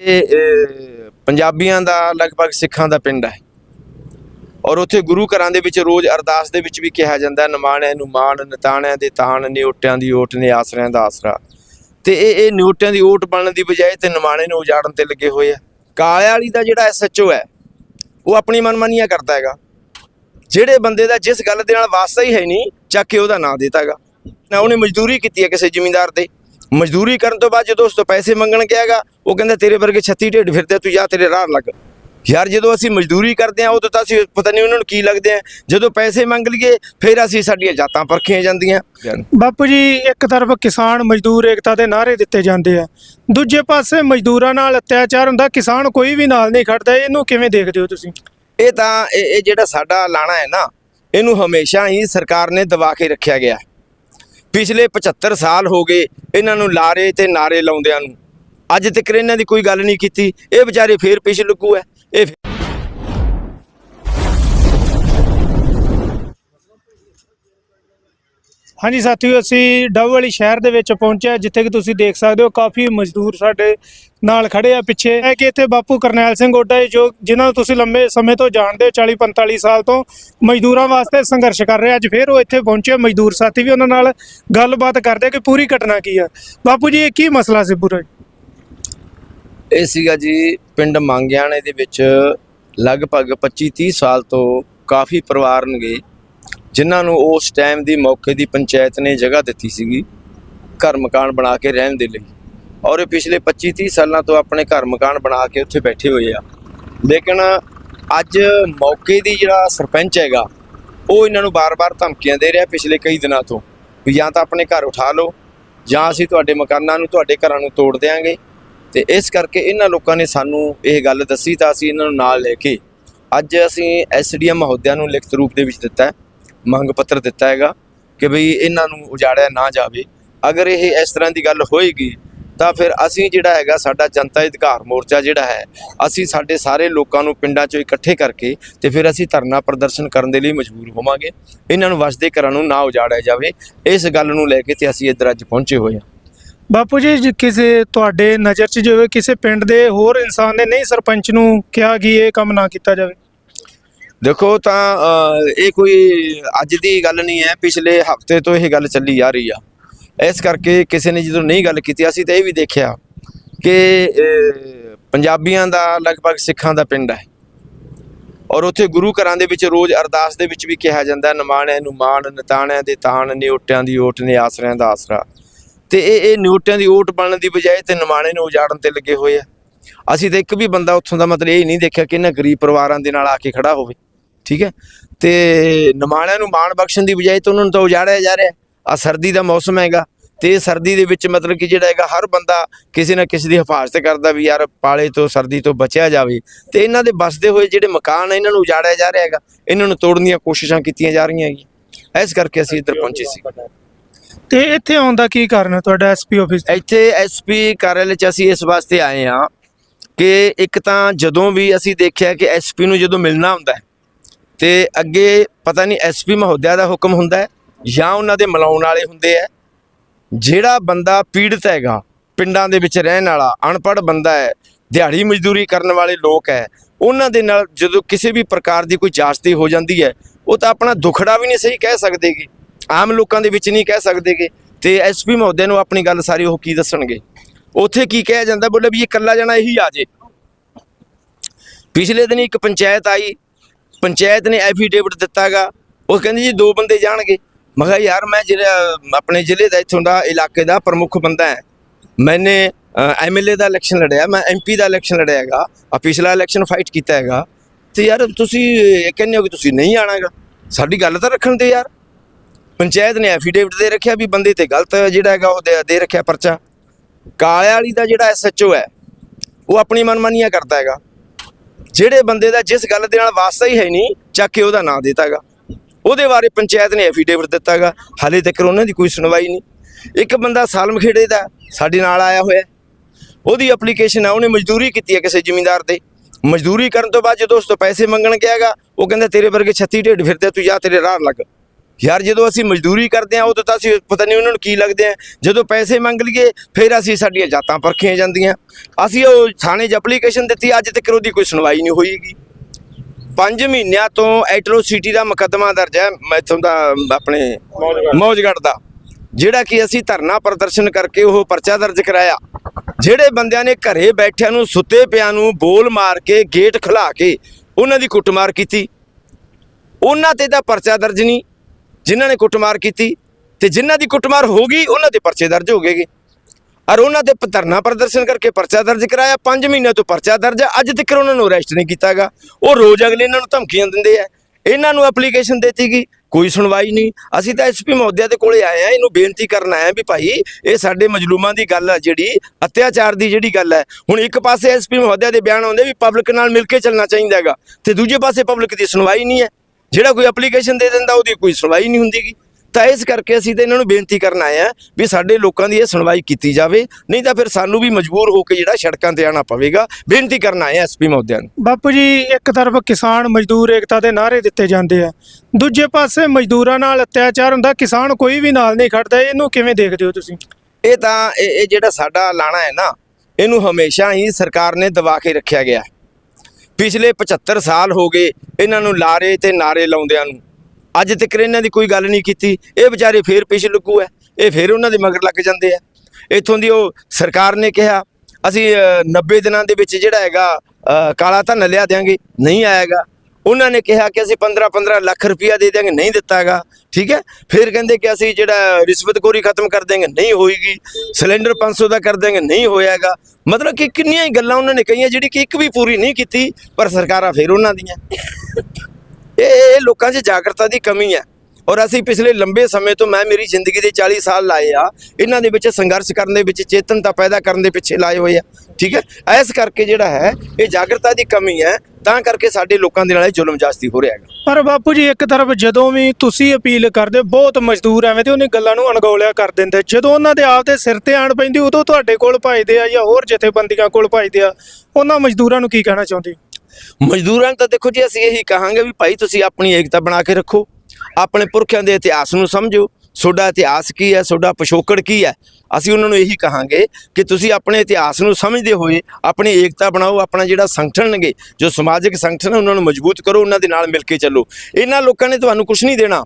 ਇਹ ਪੰਜਾਬੀਆਂ ਦਾ, ਲਗਭਗ ਸਿੱਖਾਂ ਦਾ ਪਿੰਡ ਹੈ। ਔਰ ਉੱਥੇ ਗੁਰੂ ਘਰਾਂ ਦੇ ਵਿੱਚ ਰੋਜ਼ ਅਰਦਾਸ ਦੇ ਵਿੱਚ ਵੀ ਕਿਹਾ ਜਾਂਦਾ ਨਮਾਣਿਆਂ ਨੂੰ ਮਾਣ ਨਤਾਣਿਆਂ ਦੇ ਤਾਣ, ਨਿਉਟਿਆਂ ਦੀ ਓਟ ਨੇ ਆਸਰਿਆਂ ਦਾ ਆਸਰਾ। ਤੇ ਇਹ ਇਹ ਨਿਉਟਿਆਂ ਦੀ ਓਟ ਬਣਨ ਦੀ ਬਜਾਏ ਤੇ ਨਮਾਣੇ ਨੂੰ ਉਜਾੜਨ ਤੇ ਲੱਗੇ ਹੋਏ ਆ। ਕਾਲੇ ਵਾਲੀ ਦਾ ਜਿਹੜਾ ਐਸਐਚਓ ਹੈ, ਉਹ ਆਪਣੀ ਮਨਮਾਨੀਆਂ ਕਰਦਾ ਹੈਗਾ। ਜਿਹੜੇ ਬੰਦੇ ਦਾ ਜਿਸ ਗੱਲ ਦੇ ਨਾਲ ਵਾਸਤਾ ਹੀ ਹੈ ਨਹੀਂ, ਚੱਕ ਕੇ ਉਹਦਾ ਨਾਂ ਦੇਤਾਗਾ ਨਾ ਉਹਨੇ ਮਜ਼ਦੂਰੀ ਕੀਤੀ ਹੈ ਕਿਸੇ ਜ਼ਿਮੀਂਦਾਰ ਦੇ ਮਜ਼ਦੂਰੀ ਕਰਨ ਤੋਂ ਬਾਅਦ ਜਦੋਂ ਉਸ ਤੋਂ ਪੈਸੇ ਮੰਗਣ ਗਿਆਗਾ ਉਹ ਕਹਿੰਦਾ ਤੇਰੇ ਵਰਗੇ 36 ਢੇਡ ਫਿਰਦੇ ਤੂੰ ਜਾ ਤੇਰੇ ਰਾਹ ਲੱਗ। ਯਾਰ ਜਦੋਂ ਅਸੀਂ ਮਜ਼ਦੂਰੀ ਕਰਦੇ ਆ ਉਦੋਂ ਤਾਂ ਅਸੀਂ ਪਤਾ ਨਹੀਂ ਉਹਨਾਂ ਨੂੰ ਕੀ ਲੱਗਦੇ ਆ। ਜਦੋਂ ਪੈਸੇ ਮੰਗ ਲਈਏ ਫਿਰ ਅਸੀਂ ਸਾਡੀਆਂ ਜਾਤਾਂ ਪਰਖੀਆਂ ਜਾਂਦੀਆਂ। ਬਾਪੂ ਜੀ ਇੱਕ ਤਰਫ ਕਿਸਾਨ ਮਜ਼ਦੂਰ ਏਕਤਾ ਦੇ ਨਾਅਰੇ ਦਿੱਤੇ ਜਾਂਦੇ ਆ ਦੂਜੇ ਪਾਸੇ ਮਜ਼ਦੂਰਾਂ ਨਾਲ ਅਤਿਆਚਾਰ ਹੁੰਦਾ ਕਿਸਾਨ ਕੋਈ ਵੀ ਨਾਲ ਨਹੀਂ ਖੜਦਾ ਇਹਨੂੰ ਕਿਵੇਂ ਦੇਖਦੇ ਹੋ ਤੁਸੀਂ? ਇਹ ਤਾਂ ਇਹ ਇਹ ਜਿਹੜਾ ਸਾਡਾ ਲਾਣਾ ਹੈ ਨਾ ਇਹਨੂੰ ਹਮੇਸ਼ਾ ਹੀ ਸਰਕਾਰ ਨੇ ਦਬਾ ਕੇ ਰੱਖਿਆ ਗਿਆ। ਪਿਛਲੇ 75 ਸਾਲ ਹੋ ਗਏ ਇਹਨਾਂ ਨੂੰ ਲਾਰੇ ਤੇ ਨਾਰੇ ਲਾਉਂਦਿਆਂ ਨੂੰ। ਅੱਜ ਤੱਕ ਇਹਨਾਂ ਦੀ ਕੋਈ ਗੱਲ ਨਹੀਂ ਕੀਤੀ। ਇਹ ਵਿਚਾਰੇ ਫੇਰ ਪਿਛ ਲੁਕੂ ਹੈ। ਇਹ ਹਾਂਜੀ ਸਾਥੀਓ, ਅਸੀਂ ਡੱਬ ਵਾਲੀ ਸ਼ਹਿਰ ਦੇ ਵਿੱਚ ਪਹੁੰਚਿਆ, ਜਿੱਥੇ ਕਿ ਤੁਸੀਂ ਦੇਖ ਸਕਦੇ ਹੋ, ਕਾਫੀ ਮਜ਼ਦੂਰ ਸਾਡੇ ਨਾਲ ਖੜੇ ਆ ਪਿੱਛੇ। ਹੈ ਕਿ ਇੱਥੇ ਬਾਪੂ ਕਰਨੈਲ ਸਿੰਘ ਓਡਾ ਹੈ ਜੋ ਜਿਨ੍ਹਾਂ ਨੂੰ ਤੁਸੀਂ ਲੰਮੇ ਸਮੇਂ ਤੋਂ ਜਾਣਦੇ ਹੋ 40 45 ਸਾਲ ਤੋਂ ਮਜ਼ਦੂਰਾਂ ਵਾਸਤੇ ਸੰਘਰਸ਼ ਕਰ ਰਹੇ, ਅੱਜ ਫੇਰ ਉਹ ਇੱਥੇ ਪਹੁੰਚੇ ਮਜ਼ਦੂਰ ਸਾਥੀ ਵੀ ਉਹਨਾਂ ਨਾਲ ਗੱਲਬਾਤ ਕਰਦੇ ਕਿ ਪੂਰੀ ਘਟਨਾ ਕੀ ਆ। ਬਾਪੂ ਜੀ, ਇਹ ਕੀ ਮਸਲਾ ਸੀ ਪੂਰਾ? ਇਹ ਸੀਗਾ ਜੀ, ਪਿੰਡ ਮੰਗਿਆਣੇ ਦੇ ਵਿੱਚ ਲਗਭਗ 25 30 ਸਾਲ ਤੋਂ ਕਾਫੀ ਪਰਿਵਾਰ ਨੇਗੇ। ਜਿਨ੍ਹਾਂ ਨੂੰ ਉਸ ਟਾਈਮ ਦੀ ਮੌਕੇ ਦੀ ਪੰਚਾਇਤ ਨੇ ਜਗ੍ਹਾ ਦਿੱਤੀ ਸੀਗੀ ਘਰ ਮਕਾਨ ਬਣਾ ਕੇ ਰਹਿਣ ਦੇ ਲਈ। ਔਰ ਇਹ ਪਿਛਲੇ 25 30 ਸਾਲਾਂ ਤੋਂ ਆਪਣੇ ਘਰ ਮਕਾਨ ਬਣਾ ਕੇ ਉੱਥੇ ਬੈਠੇ ਹੋਏ ਆ। ਲੇਕਿਨ ਅੱਜ ਮੌਕੇ ਦੀ ਜਿਹੜਾ ਸਰਪੰਚ ਹੈਗਾ, ਉਹ ਇਹਨਾਂ ਨੂੰ ਬਾਰ-ਬਾਰ ਧਮਕੀਆਂ ਦੇ ਰਿਹਾ ਪਿਛਲੇ ਕਈ ਦਿਨਾਂ ਤੋਂ ਵੀ ਜਾਂ ਤਾਂ ਆਪਣੇ ਘਰ ਉਠਾ ਲਓ, ਜਾਂ ਅਸੀਂ ਤੁਹਾਡੇ ਮਕਾਨਾਂ ਨੂੰ, ਤੁਹਾਡੇ ਘਰਾਂ ਨੂੰ ਤੋੜ ਦੇਵਾਂਗੇ ਤੇ ਇਸ ਕਰਕੇ ਇਹਨਾਂ ਲੋਕਾਂ ਨੇ ਸਾਨੂੰ ਇਹ ਗੱਲ ਦੱਸੀ ਤਾਂ ਅਸੀਂ ਇਹਨਾਂ ਨੂੰ ਨਾਲ ਲੈ ਕੇ ਅੱਜ ਅਸੀਂ ਐਸਡੀਐਮ ਮਹੋਦਿਆਂ ਨੂੰ ਲਿਖਤ ਰੂਪ ਦੇ ਵਿੱਚ ਦਿੱਤਾ ਹੈ। ਮੰਗ ਪੱਤਰ ਦਿੱਤਾ ਹੈਗਾ ਕਿ ਭਈ ਇਹਨਾਂ ਨੂੰ ਉਜਾੜਿਆ ਨਾ ਜਾਵੇ। ਅਗਰ ਇਹ ਇਸ ਤਰ੍ਹਾਂ ਦੀ ਗੱਲ ਹੋਏਗੀ, ਤਾਂ ਫਿਰ ਅਸੀਂ ਜਿਹੜਾ ਹੈਗਾ ਸਾਡਾ ਜਨਤਾ ਅਧਿਕਾਰ ਮੋਰਚਾ ਜਿਹੜਾ ਹੈ, ਅਸੀਂ ਸਾਡੇ ਸਾਰੇ ਲੋਕਾਂ ਨੂੰ ਪਿੰਡਾਂ 'ਚੋਂ ਇਕੱਠੇ ਕਰਕੇ ਤੇ ਫਿਰ ਅਸੀਂ ਧਰਨਾ ਪ੍ਰਦਰਸ਼ਨ ਕਰਨ ਦੇ ਲਈ ਮਜਬੂਰ ਹੋਵਾਂਗੇ। ਇਹਨਾਂ ਨੂੰ ਵਸਦੇ ਘਰਾਂ ਨੂੰ ਨਾ ਉਜਾੜਿਆ ਜਾਵੇ। ਇਸ ਗੱਲ ਨੂੰ ਲੈ ਕੇ ਤੇ ਅਸੀਂ ਇੱਧਰ ਅੱਜ ਪਹੁੰਚੇ ਹੋਏ ਹਾਂ। ਬਾਪੂ ਜੀ, ਜੇ ਕਿਸੇ ਤੁਹਾਡੇ ਨਜ਼ਰ 'ਚ ਜਿਵੇਂ ਕਿਸੇ ਪਿੰਡ ਦੇ ਹੋਰ ਇਨਸਾਨ ਨੇ ਨਹੀਂ ਸਰਪੰਚ ਨੂੰ ਕਿਹਾ ਕਿ ਇਹ ਕੰਮ ਨਾ ਕੀਤਾ ਜਾਵੇ। ਦੇਖੋ ਤਾਂ ਇਹ ਕੋਈ ਅੱਜ ਦੀ ਗੱਲ ਨਹੀਂ ਹੈ, ਪਿਛਲੇ ਹਫ਼ਤੇ ਤੋਂ ਇਹ ਗੱਲ ਚੱਲੀ ਆ ਰਹੀ ਆ। ਇਸ ਕਰਕੇ ਕਿਸੇ ਨੇ ਜਦੋਂ ਨਹੀਂ ਗੱਲ ਕੀਤੀ, ਅਸੀਂ ਤਾਂ ਇਹ ਵੀ ਦੇਖਿਆ ਕਿ ਪੰਜਾਬੀਆਂ ਦਾ ਲਗਭਗ ਸਿੱਖਾਂ ਦਾ ਪਿੰਡ ਹੈ। ਔਰ ਉੱਥੇ ਗੁਰੂ ਘਰਾਂ ਦੇ ਵਿੱਚ ਰੋਜ਼ ਅਰਦਾਸ ਦੇ ਵਿੱਚ ਵੀ ਕਿਹਾ ਜਾਂਦਾ ਨਮਾਣਿਆਂ ਨੂੰ ਮਾਣ ਨਤਾਣਿਆਂ ਦੇ ਤਾਣ, ਨਿਉਟਿਆਂ ਦੀ ਓਟ ਨੇ ਆਸਰਿਆਂ ਦਾ ਆਸਰਾ। ਤੇ ਇਹ ਇਹ ਨਿਊਟਿਆਂ ਦੀ ਓਟ ਬਣਨ ਦੀ ਬਜਾਏ ਤੇ ਨਮਾਣੇ ਨੂੰ ਉਜਾੜਨ ਤੇ ਲੱਗੇ ਹੋਏ ਆ। ਅਸੀਂ ਤਾਂ ਇੱਕ ਵੀ ਬੰਦਾ ਉੱਥੋਂ ਦਾ ਮਤਲਬ ਇਹ ਨਹੀਂ ਦੇਖਿਆ ਕਿ ਇਹਨਾਂ ਗਰੀਬ ਪਰਿਵਾਰਾਂ ਦੇ ਨਾਲ ਆ ਕੇ ਖੜਾ ਹੋਵੇ। ਠੀਕ ਹੈ? ਤੇ ਨਿਮਾਣਿਆਂ ਨੂੰ ਮਾਣ ਬਖਸ਼ਣ ਦੀ ਬਜਾਏ ਤਾਂ ਉਹਨਾਂ ਨੂੰ ਤਾਂ ਉਜਾੜਿਆ ਜਾ ਰਿਹਾ ਆ ਸਰਦੀ ਦਾ ਮੌਸਮ ਹੈਗਾ ਤੇ ਸਰਦੀ ਦੇ ਵਿੱਚ ਮਤਲਬ ਕਿ ਜਿਹੜਾ ਹੈਗਾ ਹਰ ਬੰਦਾ ਕਿਸੇ ਨਾ ਕਿਸੇ ਦੀ ਹਿਫਾਜ਼ਤ ਕਰਦਾ ਵੀ ਯਾਰ ਪਾਲੇ ਤੋਂ ਸਰਦੀ ਤੋਂ ਬਚਿਆ ਜਾਵੇ। ਤੇ ਇਹਨਾਂ ਦੇ ਬਸਦੇ ਹੋਏ ਜਿਹੜੇ ਮਕਾਨ ਇਹਨਾਂ ਨੂੰ ਉਜਾੜਿਆ ਜਾ ਰਿਹਾ ਹੈਗਾ। ਇਹਨਾਂ ਨੂੰ ਤੋੜਨ ਦੀਆਂ ਕੋਸ਼ਿਸ਼ਾਂ ਕੀਤੀਆਂ ਜਾ ਰਹੀਆਂ ਹੈਗੀਆਂ। ਇਸ ਕਰਕੇ ਅਸੀਂ ਇੱਧਰ ਪਹੁੰਚੇ ਸੀ। ਤੇ ਇੱਥੇ ਆਉਣ ਦਾ ਕੀ ਕਾਰਨ ਹੈ ਤੁਹਾਡਾ ਐਸਪੀ ਆਫਿਸ ਇੱਥੇ ਐਸਪੀ ਕਾਰਜਾਲੇ ਚ ਅਸੀਂ ਇਸ ਵਾਸਤੇ ਆਏ ਹਾਂ ਕਿ ਇੱਕ ਤਾਂ ਜਦੋਂ ਵੀ ਅਸੀਂ ਦੇਖਿਆ ਕਿ ਐਸਪੀ ਨੂੰ ਜਦੋਂ ਮਿਲਣਾ ਹੁੰਦਾ ਹੈ ਤੇ ਅੱਗੇ ਪਤਾ ਨਹੀਂ ਐਸਪੀ ਮਹੋਦਿਆ ਦਾ ਹੁਕਮ ਹੁੰਦਾ ਹੈ ਜਾਂ ਉਹਨਾਂ ਦੇ ਮਿਲਾਉਣ ਵਾਲੇ ਹੁੰਦੇ ਆ ਜਿਹੜਾ ਬੰਦਾ ਪੀੜਤ ਹੈਗਾ, ਪਿੰਡਾਂ ਦੇ ਵਿੱਚ ਰਹਿਣ ਵਾਲਾ ਅਨਪੜ੍ਹ ਬੰਦਾ ਹੈ, ਦਿਹਾੜੀ ਮਜ਼ਦੂਰੀ ਕਰਨ ਵਾਲੇ ਲੋਕ ਹੈ, ਉਹਨਾਂ ਦੇ ਨਾਲ ਜਦੋਂ ਕਿਸੇ ਵੀ ਪ੍ਰਕਾਰ ਦੀ ਕੋਈ ਜਾਸਤੀ ਹੋ ਜਾਂਦੀ ਹੈ, ਉਹ ਤਾਂ ਆਪਣਾ ਦੁਖੜਾ ਵੀ ਨਹੀਂ ਸਹੀ ਕਹਿ ਸਕਦੇਗੇ ਆਮ ਲੋਕਾਂ ਦੇ ਵਿੱਚ ਨਹੀਂ ਕਹਿ ਸਕਦੇਗੇ ਤੇ ਐਸਪੀ ਮਹੋਦਿਆ ਨੂੰ ਆਪਣੀ ਗੱਲ ਸਾਰੀ ਉਹ ਕੀ ਦੱਸਣਗੇ? ਉੱਥੇ ਕੀ ਕਿਹਾ ਜਾਂਦਾ? ਬੋਲੇ ਵੀ ਇਹ ਇਕੱਲਾ ਜਣਾ ਇਹੀ ਆ ਜੇ। ਪਿਛਲੇ ਦਿਨ ਇੱਕ ਪੰਚਾਇਤ ਆਈ ਪੰਚਾਇਤ ਨੇ ਐਫੀਡੇਵਿਟ ਦਿੱਤਾਗਾ। ਉਹ ਕਹਿੰਦੀ ਜੀ ਦੋ ਬੰਦੇ ਜਾਣਗੇ। ਮੈਂ ਕਿਹਾ ਯਾਰ ਮੈਂ ਜਿਹੜਾ, ਆਪਣੇ ਜ਼ਿਲ੍ਹੇ ਦਾ ਇੱਥੋਂ ਦਾ ਇਲਾਕੇ ਦਾ ਪ੍ਰਮੁੱਖ ਬੰਦਾ ਹੈ। ਮੈਨੇ ਐਮਐਲਏ ਦਾ ਇਲੈਕਸ਼ਨ ਲੜਿਆ, ਮੈਂ ਐਮਪੀ ਦਾ ਇਲੈਕਸ਼ਨ ਲੜਿਆ ਹੈਗਾ। ਆ ਪਿਛਲਾ ਇਲੈਕਸ਼ਨ ਫਾਈਟ ਕੀਤਾ ਹੈਗਾ। ਤੇ ਯਾਰ ਤੁਸੀਂ ਇਹ ਕਹਿੰਦੇ ਹੋ ਕਿ ਤੁਸੀਂ ਨਹੀਂ ਆਣਾਗਾ। ਸਾਡੀ ਗੱਲ ਤਾਂ ਰੱਖਣ ਤੇ ਯਾਰ। ਪੰਚਾਇਤ ਨੇ ਐਫੀਡੇਵਿਟ ਦੇ ਰੱਖਿਆ ਵੀ ਬੰਦੇ ਤੇ ਗਲਤ ਜਿਹੜਾ ਹੈਗਾ ਉਹ ਦੇ- ਦੇ ਰੱਖਿਆ ਪਰਚਾ। ਕਾਲੇ ਵਾਲੀ ਦਾ ਜਿਹੜਾ ਐਸਐਚਓ ਹੈ, ਉਹ ਆਪਣੀ ਮਨਮਾਨੀਆਂ ਕਰਦਾ ਹੈਗਾ। ਜਿਹੜੇ ਬੰਦੇ ਦਾ ਜਿਸ ਗੱਲ ਦੇ ਨਾਲ ਵਾਸਤਾ ਹੀ ਹੈ ਨਹੀਂ, ਚੱਕ ਕੇ ਉਹਦਾ ਨਾਂ ਦੇਤਾਗਾ। ਉਹਦੇ ਬਾਰੇ ਪੰਚਾਇਤ ਨੇ ਐਫੀਡੇਵਿਟ ਦਿੱਤਾਗਾ। ਹਾਲੇ ਤੱਕ ਉਹਨਾਂ ਦੀ ਕੋਈ ਸੁਣਵਾਈ ਨਹੀਂ। ਇੱਕ ਬੰਦਾ ਸਾਲਮ ਖੇੜੇ ਦਾ ਸਾਡੇ ਨਾਲ ਆਇਆ ਹੋਇਆ। ਉਹਦੀ ਐਪਲੀਕੇਸ਼ਨ ਹੈ ਉਹਨੇ ਮਜ਼ਦੂਰੀ ਕੀਤੀ ਹੈ ਕਿਸੇ ਜ਼ਿਮੀਂਦਾਰ ਦੇ ਮਜ਼ਦੂਰੀ ਕਰਨ ਤੋਂ ਬਾਅਦ ਜਦੋਂ ਉਸ ਤੋਂ ਪੈਸੇ ਮੰਗਣ ਗਿਆਗਾ ਉਹ ਕਹਿੰਦਾ, ਤੇਰੇ ਵਰਗੇ 36 ਢੇਡ ਫਿਰਦੇ ਤੂੰ ਜਾ ਤੇਰੇ ਰਾਹ ਲੱਗ। ਯਾਰ ਜਦੋਂ ਅਸੀਂ ਮਜ਼ਦੂਰੀ ਕਰਦੇ ਆ ਉਦੋਂ ਤਾਂ ਅਸੀਂ ਪਤਾ ਨਹੀਂ ਉਹਨਾਂ ਨੂੰ ਕੀ ਲੱਗਦੇ ਆ ਜਦੋਂ ਪੈਸੇ ਮੰਗ ਲਈਏ ਫਿਰ ਅਸੀਂ ਸਾਡੀਆਂ ਜਾਤਾਂ ਪਰਖੀਆਂ ਜਾਂਦੀਆਂ। ਅਸੀਂ ਉਹ ਥਾਣੇ 'ਚ ਐਪਲੀਕੇਸ਼ਨ ਦਿੱਤੀ ਅੱਜ ਤੱਕ ਉਹਦੀ ਕੋਈ ਸੁਣਵਾਈ ਨਹੀਂ ਹੋਈਗੀ। 5 ਮਹੀਨਿਆਂ ਤੋਂ ਐਟਰੋਸਿਟੀ ਦਾ ਮੁਕੱਦਮਾ ਦਰਜ ਹੈ ਮੈਥੋਂ ਦਾ ਆਪਣੇ ਮੌਜਗੜ੍ਹ ਦਾ। ਜਿਹੜਾ ਕਿ ਅਸੀਂ ਧਰਨਾ ਪ੍ਰਦਰਸ਼ਨ ਕਰਕੇ ਉਹ ਪਰਚਾ ਦਰਜ ਕਰਾਇਆ। ਜਿਹੜੇ ਬੰਦਿਆਂ ਨੇ ਘਰੇ ਬੈਠਿਆਂ ਨੂੰ ਸੁੱਤੇ ਪਿਆਂ ਨੂੰ ਬੋਲ ਮਾਰ ਕੇ ਗੇਟ ਖੁਲਾ ਕੇ ਉਹਨਾਂ ਦੀ ਕੁੱਟਮਾਰ ਕੀਤੀ। ਉਹਨਾਂ ਤੇ ਤਾਂ ਪਰਚਾ ਦਰਜ ਨਹੀਂ। ਜਿਨ੍ਹਾਂ ਨੇ ਕੁੱਟਮਾਰ ਕੀਤੀ ਤੇ ਜਿਨ੍ਹਾਂ ਦੀ ਕੁੱਟਮਾਰ ਹੋ ਗਈ, ਉਹਨਾਂ ਦੇ ਪਰਚੇ ਦਰਜ ਹੋ ਗਏਗੇ ਔਰ ਉਹਨਾਂ ਦੇ ਧਰਨਾ ਪ੍ਰਦਰਸ਼ਨ ਕਰਕੇ ਪਰਚਾ ਦਰਜ ਕਰਾਇਆ 5 ਮਹੀਨਿਆਂ ਤੋਂ ਪਰਚਾ ਦਰਜ ਹੈ ਅੱਜ ਤੱਕ ਉਹਨਾਂ ਨੂੰ ਅਰੈਸਟ ਨਹੀਂ ਕੀਤਾਗਾ ਉਹ ਰੋਜ਼ ਅਗਲੇ ਇਹਨਾਂ ਨੂੰ ਧਮਕੀਆਂ ਦਿੰਦੇ ਆ। ਇਹਨਾਂ ਨੂੰ ਐਪਲੀਕੇਸ਼ਨ ਦਿੱਤੀ ਗਈ, ਕੋਈ ਸੁਣਵਾਈ ਨਹੀਂ। ਅਸੀਂ ਤਾਂ ਐਸਪੀ ਮਹੋਦਿਆ ਦੇ ਕੋਲੇ ਆਏ ਆ, ਇਹਨੂੰ ਬੇਨਤੀ ਕਰਨ ਆਏ ਆ ਵੀ ਭਾਈ, ਇਹ ਸਾਡੇ ਮਜਲੂਮਾਂ ਦੀ ਗੱਲ ਆ, ਜਿਹੜੀ ਅਤਿਆਚਾਰ ਦੀ ਜਿਹੜੀ ਗੱਲ ਹੈ ਹੁਣ ਇੱਕ ਪਾਸੇ ਐਸਪੀ ਮਹੋਦਿਆ ਦੇ ਬਿਆਨ ਆਉਂਦੇ ਵੀ ਪਬਲਿਕ ਨਾਲ ਮਿਲ ਕੇ ਚੱਲਣਾ ਚਾਹੀਦਾ ਹੈਗਾ, ਤੇ ਦੂਜੇ ਪਾਸੇ ਪਬਲਿਕ ਦੀ ਸੁਣਵਾਈ ਨਹੀਂ ਹੈ। ਜਿਹੜਾ ਕੋਈ ਐਪਲੀਕੇਸ਼ਨ ਦੇ ਦਿੰਦਾ ਉਹਦੀ ਕੋਈ ਸੁਣਵਾਈ ਨਹੀਂ ਹੁੰਦੀਗੀ। ਤਾਂ ਇਸ ਕਰਕੇ ਅਸੀਂ ਤਾਂ ਇਹਨਾਂ ਨੂੰ ਬੇਨਤੀ ਕਰਨ ਆਏ ਆ ਵੀ ਸਾਡੇ ਲੋਕਾਂ ਦੀ ਇਹ ਸੁਣਵਾਈ ਕੀਤੀ ਜਾਵੇ ਨਹੀਂ ਤਾਂ ਫਿਰ ਸਾਨੂੰ ਵੀ ਮਜਬੂਰ ਹੋ ਕੇ ਜਿਹੜਾ ਸੜਕਾਂ ਤੇ ਆਣਾ ਪਵੇਗਾ। ਬੇਨਤੀ ਕਰਨ ਆਏ ਆ ਐਸਪੀ ਮਹੋਦਿਆ ਨੂੰ। ਬਾਪੂ ਜੀ ਇੱਕ ਤਰਫ ਕਿਸਾਨ ਮਜ਼ਦੂਰ ਏਕਤਾ ਦੇ ਨਾਅਰੇ ਦਿੱਤੇ ਜਾਂਦੇ ਆ। ਦੂਜੇ ਪਾਸੇ ਮਜ਼ਦੂਰਾਂ ਨਾਲ ਅਤਿਆਚਾਰ ਹੁੰਦਾ ਕਿਸਾਨ ਕੋਈ ਵੀ ਨਾਲ ਨਹੀਂ ਖੜਦਾ ਇਹਨੂੰ ਕਿਵੇਂ ਦੇਖਦੇ ਹੋ ਤੁਸੀਂ? ਇਹ ਤਾਂ ਇਹ ਇਹ ਜਿਹੜਾ ਸਾਡਾ ਲਾਣਾ ਹੈ ਨਾ ਇਹਨੂੰ ਹਮੇਸ਼ਾ ਹੀ ਸਰਕਾਰ ਨੇ ਦਬਾ ਕੇ ਰੱਖਿਆ ਗਿਆ। ਪਿਛਲੇ 75 ਸਾਲ ਹੋ ਗਏ ਇਹਨਾਂ ਨੂੰ ਲਾਰੇ ਤੇ ਨਾਰੇ ਲਾਉਂਦਿਆਂ ਨੂੰ। ਅੱਜ ਤੱਕ ਇਹਨਾਂ ਦੀ ਕੋਈ ਗੱਲ ਨਹੀਂ ਕੀਤੀ। ਇਹ ਵਿਚਾਰੇ ਫੇਰ ਪਿਛ ਲੱਗੂ ਹੈ। ਇਹ ਫੇਰ ਉਹਨਾਂ ਦੇ ਮਗਰ ਲੱਗ ਜਾਂਦੇ ਆ। ਇੱਥੋਂ ਦੀ ਉਹ ਸਰਕਾਰ ਨੇ ਕਿਹਾ ਅਸੀਂ ਅ, 90 ਦਿਨਾਂ ਦੇ ਵਿੱਚ ਜਿਹੜਾ ਹੈਗਾ ਕਾਲਾ ਧਨ ਲਿਆ ਦਿਆਂਗੇ। ਨਹੀਂ ਆਏਗਾ ਉਹਨਾਂ ਨੇ ਕਿਹਾ ਕਿ ਅਸੀਂ 15 15 ਲੱਖ ਰੁਪਇਆ ਦੇ ਦਿਆਂਗੇ, ਨਹੀਂ ਦਿੱਤਾ ਹੈਗਾ ਠੀਕ ਹੈ? ਫਿਰ ਕਹਿੰਦੇ ਕਿ ਅਸੀਂ ਜਿਹੜਾ ਰਿਸ਼ਵਤਖੋਰੀ ਖਤਮ ਕਰ ਦੇਂਗੇ ਨਹੀਂ ਹੋਏਗੀ। ਸਿਲੰਡਰ 500 ਦਾ ਕਰ ਦੇਂਗੇ ਨਹੀਂ ਹੋਇਆਗਾ। ਮਤਲਬ ਕਿ ਕਿੰਨੀਆਂ ਹੀ ਗੱਲਾਂ ਉਹਨਾਂ ਨੇ ਕਹੀਆਂ ਜਿਹੜੀ ਕਿ ਇੱਕ ਵੀ ਪੂਰੀ ਨਹੀਂ ਕੀਤੀ, ਪਰ ਸਰਕਾਰਾਂ ਫਿਰ ਉਹਨਾਂ ਦੀਆਂ। ਇਹ ਇਹ ਲੋਕਾਂ 'ਚ ਜਾਗਰਤਾ ਦੀ ਕਮੀ ਹੈ। ਔਰ ਅਸੀਂ ਪਿਛਲੇ ਲੰਬੇ ਸਮੇਂ ਤੋਂ ਮੈਂ ਮੇਰੀ ਜ਼ਿੰਦਗੀ ਦੇ 40 ਸਾਲ ਲਾਏ ਆ ਇਹਨਾਂ ਦੇ ਵਿੱਚ ਸੰਘਰਸ਼ ਕਰਨ ਦੇ ਵਿੱਚ ਚੇਤਨਤਾ ਪੈਦਾ ਕਰਨ ਦੇ ਪਿੱਛੇ ਲਾਏ ਹੋਏ ਆ ਠੀਕ ਹੈ? ਇਸ ਕਰਕੇ ਜਿਹੜਾ ਹੈ ਇਹ ਜਾਗਰਤਾ ਦੀ ਕਮੀ ਹੈ ਤਾਂ ਕਰਕੇ ਸਾਡੇ ਲੋਕਾਂ ਦੇ ਨਾਲ ਇਹ ਜ਼ੁਲਮ ਜਾਸਤੀ ਹੋ ਰਿਹਾ ਹੈਗਾ। ਪਰ ਬਾਪੂ ਜੀ ਇੱਕ ਤਰਫ ਜਦੋਂ ਵੀ ਤੁਸੀਂ ਅਪੀਲ ਕਰਦੇ ਹੋ, ਬਹੁਤ ਮਜ਼ਦੂਰ ਐਵੇਂ ਤੇ ਉਹਨੇ ਗੱਲਾਂ ਨੂੰ ਅਣਗੌਲਿਆ ਕਰ ਦਿੰਦੇ। ਜਦੋਂ ਉਹਨਾਂ ਦੇ ਆਪ ਦੇ ਸਿਰ ਤੇ ਆਣ ਪੈਂਦੀ ਉਦੋਂ ਤੁਹਾਡੇ ਕੋਲ ਭਜਦੇ ਆ ਜਾਂ ਹੋਰ ਜਥੇਬੰਦੀਆਂ ਕੋਲ ਭਜਦੇ ਆ। ਉਹਨਾਂ ਮਜ਼ਦੂਰਾਂ ਨੂੰ ਕੀ ਕਹਿਣਾ ਚਾਹੁੰਦੇ? ਹੋ? ਮਜ਼ਦੂਰਾਂ ਨੂੰ ਤਾਂ ਦੇਖੋ ਜੀ ਅਸੀਂ ਇਹੀ ਕਹਾਂਗੇ ਵੀ ਭਾਈ ਤੁਸੀਂ ਆਪਣੀ ਏਕਤਾ ਬਣਾ ਕੇ ਰੱਖੋ। ਆਪਣੇ ਪੁਰਖਿਆਂ ਦੇ ਇਤਿਹਾਸ ਨੂੰ ਸਮਝੋ। ਤੁਹਾਡਾ ਇਤਿਹਾਸ ਕੀ ਹੈ? ਤੁਹਾਡਾ ਪਿਛੋਕੜ ਕੀ ਹੈ? ਅਸੀਂ ਉਹਨਾਂ ਨੂੰ ਇਹੀ ਕਹਾਂਗੇ ਕਿ ਤੁਸੀਂ ਆਪਣੇ ਇਤਿਹਾਸ ਨੂੰ ਸਮਝਦੇ ਹੋਏ ਆਪਣੀ ਏਕਤਾ ਬਣਾਓ, ਆਪਣਾ ਜਿਹੜਾ ਸੰਗਠਨ ਨੇਗੇ, ਜੋ ਸਮਾਜਿਕ ਸੰਗਠਨ ਉਹਨਾਂ ਨੂੰ ਮਜ਼ਬੂਤ ਕਰੋ, ਉਹਨਾਂ ਦੇ ਨਾਲ ਮਿਲ ਕੇ ਚੱਲੋ। ਇਹਨਾਂ ਲੋਕਾਂ ਨੇ ਤੁਹਾਨੂੰ ਕੁਝ ਨਹੀਂ ਦੇਣਾ।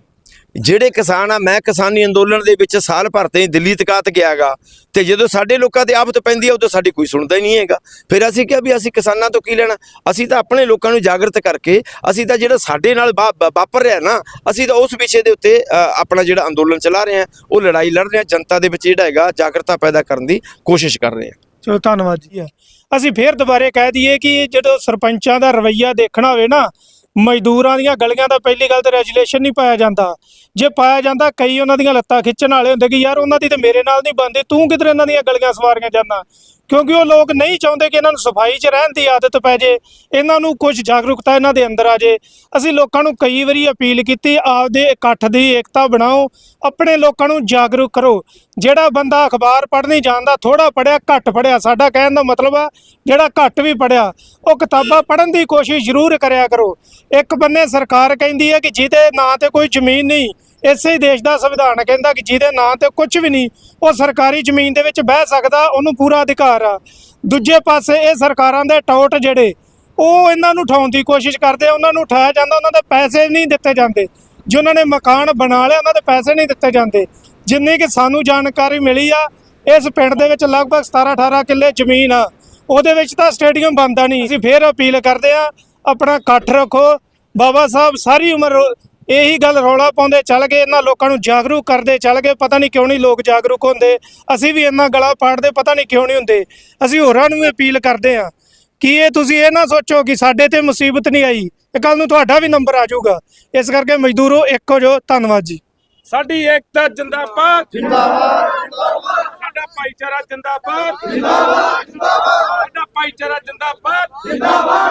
ਜਿਹੜੇ ਕਿਸਾਨ ਆ, ਮੈਂ ਕਿਸਾਨੀ ਅੰਦੋਲਨ ਦੇ ਵਿੱਚ ਸਾਲ ਭਰ ਤੇ ਦਿੱਲੀ ਤਕਾਤ ਗਿਆਗਾ ਤੇ ਜਦੋਂ ਸਾਡੇ ਲੋਕਾਂ ਤੇ ਆਫਤ ਪੈਂਦੀ ਆ, ਉਦੋਂ ਸਾਡੀ ਕੋਈ ਸੁਣਦਾ ਹੀ ਨਹੀਂ ਹੈਗਾ। ਫਿਰ ਅਸੀਂ ਕਿਹਾ ਵੀ ਅਸੀਂ ਕਿਸਾਨਾਂ ਤੋਂ ਕੀ ਲੈਣਾ? ਅਸੀਂ ਤਾਂ ਆਪਣੇ ਲੋਕਾਂ ਨੂੰ ਜਾਗਰਤ ਕਰਕੇ ਅਸੀਂ ਤਾਂ ਜਿਹੜਾ ਸਾਡੇ ਨਾਲ ਵਾਪਰ ਰਿਹਾ ਨਾ, ਅਸੀਂ ਤਾਂ ਉਸ ਵਿਸ਼ੇ ਦੇ ਉੱਤੇ ਆਪਣਾ ਜਿਹੜਾ ਅੰਦੋਲਨ ਚਲਾ ਰਹੇ ਹਾਂ, ਉਹ ਲੜਾਈ ਲੜ ਰਹੇ ਹਾਂ, ਜਨਤਾ ਦੇ ਵਿੱਚ ਜਿਹੜਾ ਹੈਗਾ ਜਾਗਰਤਾ ਪੈਦਾ ਕਰਨ ਦੀ ਕੋਸ਼ਿਸ਼ ਕਰ ਰਹੇ ਹਾਂ। ਚਲੋ, ਧੰਨਵਾਦ ਜੀ। ਅਸੀਂ ਫੇਰ ਦੁਬਾਰੇ ਕਹਿ ਦਈਏ ਕਿ ਜਦੋਂ ਸਰਪੰਚਾਂ ਦਾ ਰਵੱਈਆ ਦੇਖਣਾ ਹੋਵੇ ਨਾ ਮਜ਼ਦੂਰਾਂ ਦੀਆਂ ਗਲੀਆਂ ਦਾ ਪਹਿਲੀ ਗੱਲ ਤੇ ਰੈਜੂਲੇਸ਼ਨ ਨਹੀਂ ਪਾਇਆ ਜਾਂਦਾ। ਜੇ ਪਾਇਆ ਜਾਂਦਾ, ਕਈ ਉਹਨਾਂ ਦੀਆਂ ਲੱਤਾਂ ਖਿੱਚਣ ਵਾਲੇ ਹੁੰਦੇ ਕਿ ਯਾਰ ਉਹਨਾਂ ਦੀ ਤੇ ਮੇਰੇ ਨਾਲ ਨਹੀਂ ਬੰਦੀ ਤੂੰ ਕਿਧਰ ਇਹਨਾਂ ਦੀਆਂ ਗਲੀਆਂ ਸਵਾਰੀਆਂ ਜਾਂਦਾ? ਕਿਉਂਕਿ ਉਹ ਲੋਕ ਨਹੀਂ ਚਾਹੁੰਦੇ ਕਿ ਇਹਨਾਂ ਨੂੰ ਸਫ਼ਾਈ 'ਚ ਰਹਿਣ ਦੀ ਆਦਤ ਪੈ ਜੇ, ਇਹਨਾਂ ਨੂੰ ਕੁਝ ਜਾਗਰੂਕਤਾ ਇਹਨਾਂ ਦੇ ਅੰਦਰ ਆ ਜੇ। ਅਸੀਂ ਲੋਕਾਂ ਨੂੰ ਕਈ ਵਾਰੀ ਅਪੀਲ ਕੀਤੀ, ਆਪਦੇ ਇਕੱਠ ਦੀ ਏਕਤਾ ਬਣਾਓ, ਆਪਣੇ ਲੋਕਾਂ ਨੂੰ ਜਾਗਰੂਕ ਕਰੋ। ਜਿਹੜਾ ਬੰਦਾ ਅਖਬਾਰ ਪੜ੍ਹਨੀ ਜਾਣਦਾ ਥੋੜਾ ਪੜਿਆ ਘੱਟ ਪੜਿਆ ਸਾਡਾ ਕਹਿਣ ਦਾ ਮਤਲਬ ਆ, ਜਿਹੜਾ ਘੱਟ ਵੀ ਪੜਿਆ ਉਹ ਕਿਤਾਬਾਂ ਪੜ੍ਹਨ ਦੀ ਕੋਸ਼ਿਸ਼ ਜ਼ਰੂਰ ਕਰਿਆ ਕਰੋ। ਇੱਕ ਬੰਨੇ ਸਰਕਾਰ ਕਹਿੰਦੀ ਹੈ ਕਿ ਜਿਹਦੇ ਨਾਂ ਤੇ ਕੋਈ ਜ਼ਮੀਨ ਨਹੀਂ ਇਸੇ ਦੇਸ਼ ਦਾ ਸੰਵਿਧਾਨ ਕਹਿੰਦਾ ਕਿ ਜਿਹਦੇ ਨਾਂ ਤੇ ਕੁਝ ਵੀ ਨਹੀਂ, ਉਹ ਸਰਕਾਰੀ ਜ਼ਮੀਨ ਦੇ ਵਿੱਚ ਬਹਿ ਸਕਦਾ, ਉਹਨੂੰ ਪੂਰਾ ਅਧਿਕਾਰ ਆ। ਦੂਜੇ ਪਾਸੇ ਇਹ ਸਰਕਾਰਾਂ ਦੇ ਟੌਟ ਜਿਹੜੇ, ਉਹ ਇਹਨਾਂ ਨੂੰ ਉਠਾਉਣ ਦੀ ਕੋਸ਼ਿਸ਼ ਕਰਦੇ ਆ, ਉਹਨਾਂ ਨੂੰ ਉਠਾਇਆ ਜਾਂਦਾ, ਉਹਨਾਂ ਦੇ ਪੈਸੇ ਨਹੀਂ ਦਿੱਤੇ ਜਾਂਦੇ। ਜਿਨ੍ਹਾਂ ਨੇ ਮਕਾਨ ਬਣਾ ਲਿਆ, ਉਹਨਾਂ ਦੇ ਪੈਸੇ ਨਹੀਂ ਦਿੱਤੇ ਜਾਂਦੇ। ਜਿੰਨੀ ਕਿ ਸਾਨੂੰ ਜਾਣਕਾਰੀ ਮਿਲੀ ਆ, ਇਸ ਪਿੰਡ ਦੇ ਵਿੱਚ ਲਗਭਗ 17 18 ਕਿੱਲੇ ਜ਼ਮੀਨ ਆ। ਉਹਦੇ ਵਿੱਚ ਤਾਂ ਸਟੇਡੀਅਮ ਬਣਦਾ ਨਹੀਂ। ਅਸੀਂ ਫੇਰ ਅਪੀਲ ਕਰਦੇ ਆ, ਆਪਣਾ ਇਕੱਠ ਰੱਖੋ। ਬਾਬਾ ਸਾਹਿਬ, ਸਾਰੀ ਉਮਰ ਇਹੀ ਗੱਲ ਰੌਲਾ ਪਾਉਂਦੇ ਚੱਲ ਗਏ, ਇਹਨਾਂ ਲੋਕਾਂ ਨੂੰ ਜਾਗਰੂਕ ਕਰਦੇ ਚੱਲ ਗਏ, ਪਤਾ ਨਹੀਂ ਕਿਉਂ ਨਹੀਂ ਲੋਕ ਜਾਗਰੂਕ ਹੁੰਦੇ। ਅਸੀਂ ਵੀ ਇੰਨਾ ਗਲਾ ਪਾੜਦੇ, ਪਤਾ ਨਹੀਂ ਕਿਉਂ ਨਹੀਂ ਹੁੰਦੇ। ਅਸੀਂ ਹੋਰਾਂ ਨੂੰ ਅਪੀਲ ਕਰਦੇ ਆ ਕਿ ਇਹ ਤੁਸੀਂ ਇਹ ਨਾ ਸੋਚੋ ਕਿ ਸਾਡੇ ਤੇ ਮੁਸੀਬਤ ਨਹੀਂ ਆਈ ਇਹ ਕੱਲ ਨੂੰ ਤੁਹਾਡਾ ਵੀ ਨੰਬਰ ਆ ਜਾਊਗਾ। ਇਸ ਕਰਕੇ ਮਜ਼ਦੂਰੋ, ਇੱਕ ਹੋ ਜਾਓ ਧੰਨਵਾਦ ਜੀ। ਸਾਡੀ ਏਕਤਾ ਜਿੰਦਾਬਾਦ। ਜਿੰਦਾਬਾਦ ਸਾਡਾ ਭਾਈਚਾਰਾ ਜਿੰਦਾਬਾਦ। ਜਿੰਦਾਬਾਦ ਸਾਡਾ ਭਾਈਚਾਰਾ ਜਿੰਦਾਬਾਦ ਜਿੰਦਾਬਾਦ।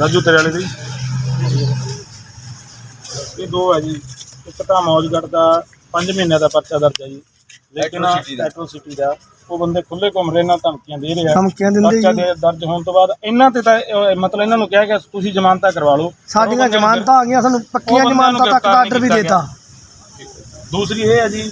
ਰਾਜੂ ਤੇਰੇ ਵਾਲੇ ਦੀ? ਇਹ ਦੋ ਹੈ ਜੀ। ਇੱਕ ਤਾਂ ਮੌਜਗੜ ਦਾ 5 ਮਹੀਨਿਆਂ ਦਾ ਪਰਚਾ ਦਰਜ ਹੈ ਜੀ। ਲੇਕਿਨ Atrocity ਦਾ। ਉਹ ਬੰਦੇ ਖੁੱਲੇ ਘੁੰਮ ਰਹੇ ਨਾਲ ਧਮਕੀਆਂ ਦੇ ਰਹੇ ਆ। ਧਮਕੀਆਂ ਦਿੰਦੇ ਪਰਚਾ। ਦੇ ਦਰਜ ਹੋਣ ਤੋਂ ਬਾਅਦ ਇਹਨਾਂ ਤੇ ਤਾਂ ਇਹ, ਮਤਲਬ ਇਹਨਾਂ ਨੂੰ ਕਿਹਾ ਕਿ ਤੁਸੀਂ ਜ਼ਮਾਨਤਾਂ ਕਰਵਾ ਲਓ। ਸਾਡੀਆਂ ਜ਼ਮਾਨਤਾਂ ਆ ਗਈਆਂ ਸਾਨੂੰ ਪੱਕੀਆਂ ਜ਼ਮਾਨਤਾਂ ਤੱਕ ਦਾ ਆਰਡਰ ਵੀ ਦੇਤਾ। ਦੂਸਰੀ ਇਹ ਹੈ ਜੀ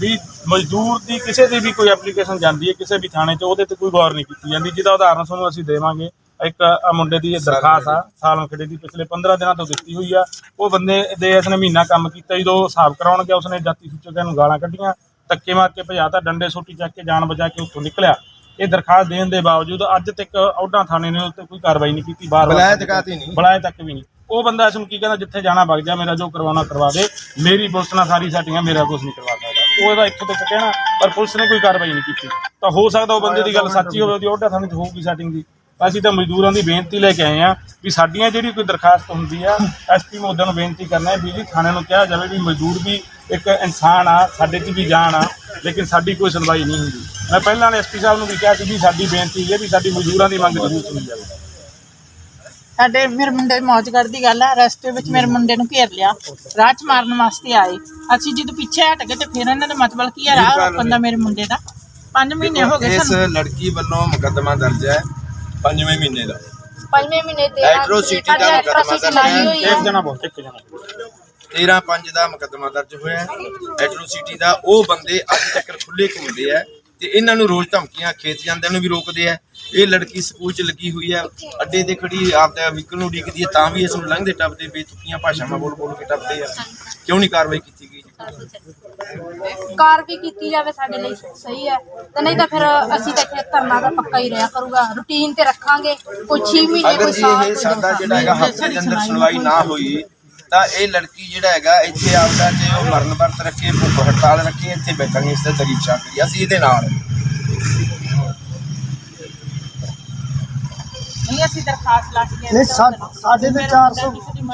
ਵੀ ਮਜ਼ਦੂਰ ਦੀ ਕਿਸੇ ਦੀ ਵੀ ਕੋਈ ਐਪਲੀਕੇਸ਼ਨ ਜਾਂਦੀ ਹੈ ਕਿਸੇ ਵੀ ਥਾਣੇ 'ਚ ਉਹਦੇ ਤੇ ਕੋਈ ਗੌਰ ਨਹੀਂ ਕੀਤੀ ਜਾਂਦੀ। ਜਿਹਦਾ ਉਦਾਹਰਨ ਤੁਹਾਨੂੰ ਅਸੀਂ ਦੇਵਾਂਗੇ ਇੱਕ ਆਹ ਮੁੰਡੇ ਦੀ ਇਹ ਦਰਖਾਸਤ ਆ ਸਾਲਮ ਖੇੜੇ ਦੀ ਪਿਛਲੇ 15 ਦਿਨਾਂ ਤੋਂ ਦਿੱਤੀ ਹੋਈ ਆ। ਉਹ ਬੰਦੇ ਦੇ ਇਸਨੇ ਮਹੀਨਾ ਕੰਮ ਕੀਤਾ ਜਦੋਂ ਹਿਸਾਬ ਕਰਾਉਣ ਗਿਆ ਉਸਨੇ ਜਾਤੀ ਸੂਚਕਾਂ ਨੂੰ ਗਾਲਾਂ ਕੱਢੀਆਂ ਧੱਕੇ ਮਾਰ ਕੇ ਭਜਾਤਾ ਡੰਡੇ ਸੋਟੀ ਚੱਕ ਕੇ ਜਾਨ ਬਚਾ ਕੇ ਉੱਥੋਂ ਨਿਕਲਿਆ। ਇਹ ਦਰਖਾਸਤ ਦੇਣ ਦੇ ਬਾਵਜੂਦ ਅੱਜ ਤੱਕ ਔਡਾ ਥਾਣੇ ਨੇ ਉੱਤੇ ਕੋਈ ਕਾਰਵਾਈ ਨਹੀਂ ਕੀਤੀ ਬਾਰ ਬੁਲਾਇਆ ਤੱਕ ਆਤੀ ਨਹੀਂ। ਬੁਲਾਏ ਤੱਕ ਵੀ ਨਹੀਂ। ਉਹ ਬੰਦਾ ਇਸ ਨੂੰ ਕੀ ਕਹਿੰਦਾ ਜਿੱਥੇ ਜਾਣਾ ਵਗ ਜਾ ਮੇਰਾ ਜੋ ਕਰਵਾਉਣਾ ਕਰਵਾ ਦੇ ਮੇਰੀ ਪੁਲਿਸ ਨਾਲ ਸਾਰੀ ਸੈਟਿੰਗਾਂ ਮੇਰਾ ਕੁਝ ਨਹੀਂ ਕਰਵਾ ਸਕਦਾ। ਉਹ ਇਹਦਾ ਇੱਥੋਂ ਤੱਕ ਕਹਿਣਾ ਪਰ ਪੁਲਿਸ ਨੇ ਕੋਈ ਕਾਰਵਾਈ ਨਹੀਂ ਕੀਤੀ। ਤਾਂ ਹੋ ਸਕਦਾ ਉਹ ਬੰਦੇ ਦੀ ਗੱਲ ਸੱਚੀ ਹੋਵੇ ਉਹਦੀ ਉਹਦਾ ਥਾਣੇ 'ਚ ਹੋਊਗੀ ਸੈਟਿੰਗ ਦੀ। ਅਸੀਂ ਤਾਂ ਮਜ਼ਦੂਰਾਂ ਦੀ ਬੇਨਤੀ ਲੈ ਕੇ ਆਏ ਆ ਵੀ ਸਾਡੀਆਂ ਜਿਹੜੀ ਕੋਈ ਦਰਖਾਸਤ ਹੁੰਦੀ ਆ ਐਸਪੀ ਮੋਦਿਆਂ ਨੂੰ ਬੇਨਤੀ ਕਰਨਾ ਹੈ ਵੀ ਜੀ ਥਾਣੇ ਨੂੰ ਕਿਹਾ ਜਾਵੇ ਵੀ ਮਜ਼ਦੂਰ ਵੀ ਇੱਕ ਇਨਸਾਨ ਆ ਸਾਡੇ 'ਚ ਵੀ ਜਾਨ ਆ ਲੇਕਿਨ ਸਾਡੀ ਕੋਈ ਸੁਣਵਾਈ ਨਹੀਂ ਹੁੰਦੀ। ਮੈਂ ਪਹਿਲਾਂ ਐਸਪੀ ਸਾਹਿਬ ਨੂੰ ਵੀ ਕਿਹਾ ਸੀ ਵੀ ਸਾਡੀ ਬੇਨਤੀ ਹੈ ਵੀ ਸਾਡੀ ਮਜ਼ਦੂਰਾਂ ਦੀ ਮੰਗ ਜ਼ਰੂਰ ਸੁਣੀ ਜਾਵੇ। ਸਾਡੇ ਮੇਰੇ ਮੁੰਡੇ ਦੀ ਮੌਜ ਕਰਦੀ ਗੱਲ ਆ ਰਸਤੇ ਵਿੱਚ ਮੇਰੇ ਮੁੰਡੇ ਨੂੰ ਘੇਰ ਲਿਆ ਰਾਹ ਚ ਮਾਰਨ ਵਾਸਤੇ ਆਏ। ਅਸੀਂ ਜਦੋਂ ਪਿੱਛੇ ਹਟ ਗਏ ਤੇ ਫਿਰ ਇਹਨਾਂ ਦਾ ਮਤਲਬ ਕੀ ਆ ਰਾਹ ਰੋਕਣ ਦਾ ਮੇਰੇ ਮੁੰਡੇ ਦਾ। 5 ਮਹੀਨੇ ਹੋ ਗਏ ਇਸ ਸਾਨੂੰ। ਲੜਕੀ ਵੱਲੋਂ ਮੁਕੱਦਮਾ ਦਰਜ ਹੈ। ਪੰਜਵੇਂ ਮਹੀਨੇ ਦਾ। ਪੰਜਵੇਂ ਮਹੀਨੇ ਤੇ Atrocity ਦਾ ਮੁਕੱਦਮਾ ਦਰਜ ਹੈ ਹੋਈ ਆ ਇੱਕ ਜਣਾ ਬਹੁਤ ਇੱਕ ਜਣਾ 13 5 ਦਾ ਮੁਕੱਦਮਾ ਦਰਜ ਹੋਇਆ ਹੈ। ਐਟਰੋਸਿਟੀ ਦਾ ਉਹ ਬੰਦੇ ਅੱਜ ਤੱਕ ਖੁੱਲੇ ਘੁੰਮਦੇ ਆ? ਤੇ ਇਹਨਾਂ ਨੂੰ ਰੋਜ਼ ਧਮਕੀਆਂ ਖੇਤ ਜਾਂਦਿਆਂ ਨੂੰ ਵੀ ਰੋਕਦੇ ਆ। ਇਹ ਲੜਕੀ ਸਕੂਲ 'ਚ ਲੱਗੀ ਹੋਈ ਹੈ ਅੱਡੇ ਤੇ ਖੜੀ ਆਪਦਾ ਵਹੀਕਲ ਨੂੰ ਉਡੀਕਦੀ ਹੈ ਤਾਂ ਵੀ ਇਸ ਨੂੰ ਲੰਘਦੇ ਟੱਪਦੇ ਬੇਤੁਕੀਆਂ ਭਾਸ਼ਾਵਾਂ ਬੋਲ ਬੋਲ ਕੇ ਟੱਪਦੇ ਆ। ਕਿਉਂ ਨਹੀਂ ਕਾਰਵਾਈ ਕੀਤੀ ਗਈ? ਕਾਰ ਵੀ ਕੀਤੀ ਜਾਵੇ ਸਾਡੇ ਲਈ ਸਹੀ ਹੈ। ਤੇ ਨਹੀਂ ਤਾਂ ਫਿਰ ਅਸੀਂ ਤਾਂ ਇੱਥੇ ਧਰਨਾ ਦਾ ਪੱਕਾ ਹੀ ਰਿਹਾ ਕਰੂਗਾ। ਰੂਟੀਨ ਤੇ ਰੱਖਾਂਗੇ। ਕੋਈ 6 ਮਹੀਨੇ ਅਗਰ ਕੋਈ ਸਾਲ ਇਹ ਸਾਡਾ ਜਿਹੜਾ ਹੈਗਾ। ਹਫ਼ਤੇ ਦੇ ਅੰਦਰ ਸੁਣਵਾਈ ਨਾ ਹੋਈ ਤਾਂ ਇਹ ਲੜਕੀ ਜਿਹੜਾ ਹੈਗਾ ਇੱਥੇ ਆਪਦਾ ਜੇ ਉਹ ਮਰਨ ਵਰਤ ਰੱਖੇ ਭੁੱਖ ਹੜਤਾਲ ਰੱਖੇ ਇੱਥੇ ਬੈਠਾਂਗੇ ਇਸ ਤੇ ਤਰੀਫ ਕਰੀ ਅਸੀਂ ਇਹਦੇ ਨਾਲ। ਨਹੀਂ ਅਸੀਂ ਦਰਖਾਸਤ ਲਾ ਕੇ ਨਹੀਂ ਸਾ- ਸਾਡੇ ਤੇ 400